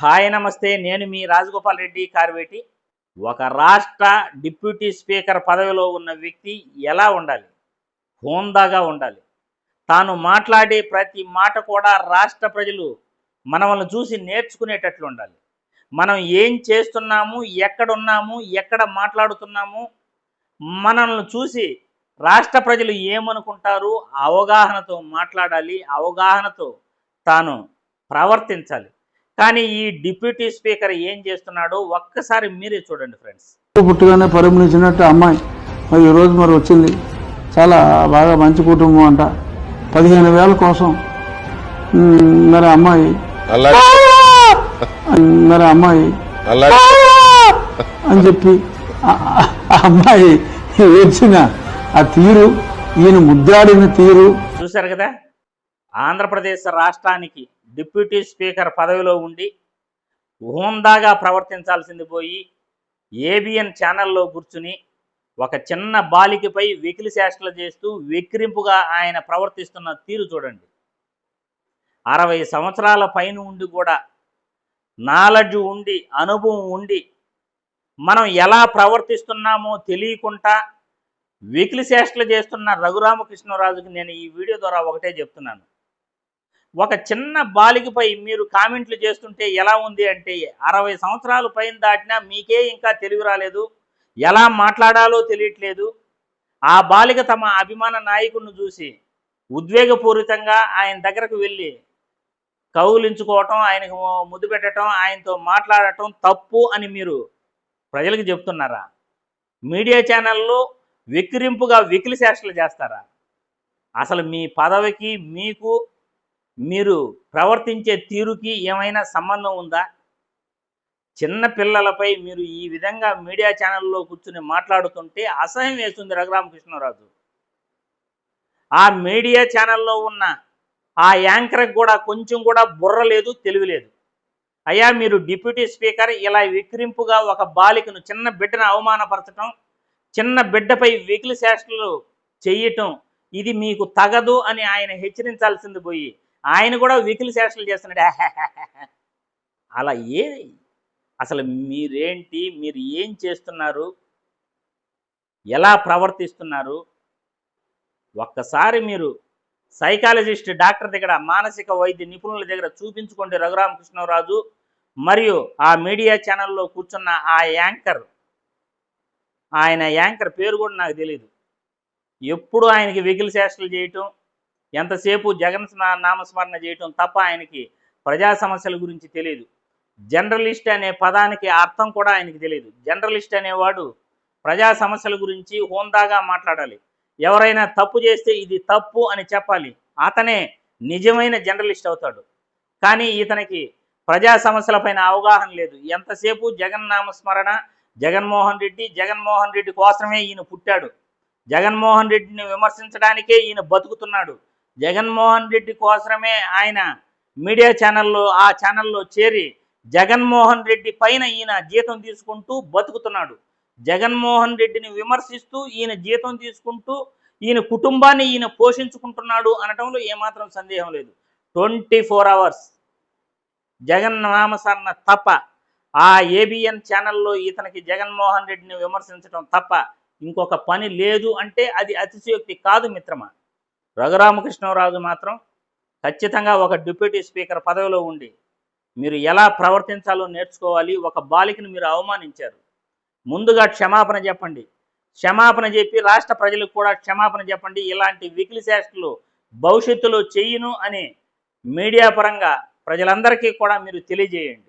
Hi నమస్తే. నేను మీ రాజగోపాల్ రెడ్డి కార్వేటి. ఒక రాష్ట్ర డిప్యూటీ స్పీకర్ పదవిలో ఉన్న వ్యక్తి ఎలా ఉండాలి? హోందాగా ఉండాలి. తాను మాట్లాడే ప్రతి మాట కూడా రాష్ట్ర ప్రజలు మనల్ని చూసి నేర్చుకునేటట్లు ఉండాలి. మనం ఏం చేస్తున్నాము? ఎక్కడున్నాము? ఎక్కడ మాట్లాడుతున్నాము? మనల్ని చూసి రాష్ట్ర ప్రజలు ఏమనుకుంటారు? అవగాహనతో మాట్లాడాలి. అవగాహనతో తాను ప్రవర్తించాలి. కానీ ఈ డిప్యూటీ స్పీకర్ ఏం చేస్తున్నాడో ఒక్కసారి మీరే చూడండి ఫ్రెండ్స్. పుట్టుగానే పరిగణించినట్టు అమ్మాయి. మరి ఈరోజు మరి వచ్చింది. చాలా బాగా మంచి కుటుంబం అంట. పదిహేను వేల కోసం మరి అమ్మాయి. మరి అమ్మాయి. అని చెప్పి అమ్మాయి వచ్చిన ఆ తీరు ఈయన ముద్దాడిన తీరు. చూశారు కదా? ఆంధ్రప్రదేశ్ రాష్ట్రానికి డిప్యూటీ స్పీకర్ పదవిలో ఉండి హోందాగా ప్రవర్తించాల్సింది పోయి ఏబిఎన్ ఛానల్లో కూర్చుని ఒక చిన్న బాలికపై వెకిలి చేష్టలు చేస్తూ వెక్కిరింపుగా ఆయన ప్రవర్తిస్తున్న తీరు చూడండి. అరవై సంవత్సరాల పైన ఉండి కూడా నాలెడ్జ్ ఉండి అనుభవం ఉండి మనం ఎలా ప్రవర్తిస్తున్నామో తెలియకుండా వెకిలి చేష్టలు చేస్తున్న రఘురామకృష్ణరాజుకి నేను ఈ వీడియో ద్వారా ఒకటే చెప్తున్నాను. ఒక చిన్న బాలికపై మీరు కామెంట్లు చేస్తుంటే ఎలా ఉంది అంటే అరవై సంవత్సరాలు పైన దాటినా మీకే ఇంకా తెలివి రాలేదు. ఎలా మాట్లాడాలో తెలియట్లేదు. ఆ బాలిక తమ అభిమాన నాయకుడిని చూసి ఉద్వేగపూరితంగా ఆయన దగ్గరకు వెళ్ళి కౌగులించుకోవటం ఆయనకు ముద్దు పెట్టడం ఆయనతో మాట్లాడటం తప్పు అని మీరు ప్రజలకు చెప్తున్నారా? మీడియా ఛానల్లో వెక్కిరింపుగా వెకిలి చేస్తారా? అసలు మీ పదవికి మీకు మీరు ప్రవర్తించే తీరుకి ఏమైనా సంబంధం ఉందా? చిన్న పిల్లలపై మీరు ఈ విధంగా మీడియా ఛానల్లో కూర్చుని మాట్లాడుతుంటే అసహ్యం వేస్తుంది రఘురామకృష్ణరాజు. ఆ మీడియా ఛానల్లో ఉన్న ఆ యాంకర్కి కూడా కొంచెం కూడా బుర్ర లేదు తెలివి లేదు. అయ్యా మీరు డిప్యూటీ స్పీకర్ ఇలా విక్రింపుగా ఒక బాలికను చిన్న బిడ్డను అవమానపరచటం చిన్న బిడ్డపై వెకిలి చేష్టలు చెయ్యటం ఇది మీకు తగదు అని ఆయన హెచ్చరించాల్సింది పోయి ఆయన కూడా వికిలి చేష్టలు చేస్తున్నాడు. అలా ఏ అసలు మీరేంటి మీరు ఏం చేస్తున్నారు ఎలా ప్రవర్తిస్తున్నారు ఒక్కసారి మీరు సైకాలజిస్ట్ డాక్టర్ దగ్గర మానసిక వైద్య నిపుణుల దగ్గర చూపించుకోండి రఘురామకృష్ణరాజు. మరియు ఆ మీడియా ఛానల్లో కూర్చున్న ఆ యాంకర్ ఆయన యాంకర్ పేరు కూడా నాకు తెలియదు ఎప్పుడు ఆయనకి వెకిలి చేష్టలు చేయటం ఎంతసేపు జగన్ నామస్మరణ చేయటం తప్ప ఆయనకి ప్రజా సమస్యల గురించి తెలియదు. జర్నలిస్ట్ అనే పదానికి అర్థం కూడా ఆయనకి తెలియదు. జర్నలిస్ట్ అనేవాడు ప్రజా సమస్యల గురించి హోందాగా మాట్లాడాలి. ఎవరైనా తప్పు చేస్తే ఇది తప్పు అని చెప్పాలి. అతనే నిజమైన జర్నలిస్ట్ అవుతాడు. కానీ ఇతనికి ప్రజా సమస్యలపైన అవగాహన లేదు. ఎంతసేపు జగన్ నామస్మరణ జగన్మోహన్ రెడ్డి జగన్మోహన్ రెడ్డి కోసమే ఈయన పుట్టాడు. జగన్మోహన్ రెడ్డిని విమర్శించడానికే ఈయన బతుకుతున్నాడు. జగన్మోహన్ రెడ్డి కోసమే ఆయన మీడియా ఛానల్లో ఆ ఛానల్లో చేరి జగన్మోహన్ రెడ్డి పైన ఈయన జీతం తీసుకుంటూ బతుకుతున్నాడు. జగన్మోహన్ రెడ్డిని విమర్శిస్తూ ఈయన జీతం తీసుకుంటూ ఈయన కుటుంబాన్ని ఈయన పోషించుకుంటున్నాడు అనటంలో ఏమాత్రం సందేహం లేదు. Twenty four hours. జగన్ నామసరణ తప్ప ఆ ఏబిఎన్ ఛానల్లో ఇతనికి జగన్మోహన్ రెడ్డిని విమర్శించడం తప్ప ఇంకొక పని లేదు అంటే అది అతిశయోక్తి కాదు మిత్రమా? రఘురామకృష్ణరాజు మాత్రం ఖచ్చితంగా ఒక డిప్యూటీ స్పీకర్ పదవిలో ఉండి మీరు ఎలా ప్రవర్తించాలో నేర్చుకోవాలి ఒక బాలికను మీరు అవమానించారు. ముందుగా క్షమాపణ చెప్పండి. క్షమాపణ చెప్పి రాష్ట్ర ప్రజలకు కూడా క్షమాపణ చెప్పండి. ఇలాంటి వికిలి చేష్టలు భవిష్యత్తులో చెయ్యను అని మీడియా పరంగా ప్రజలందరికీ కూడా మీరు తెలియజేయండి.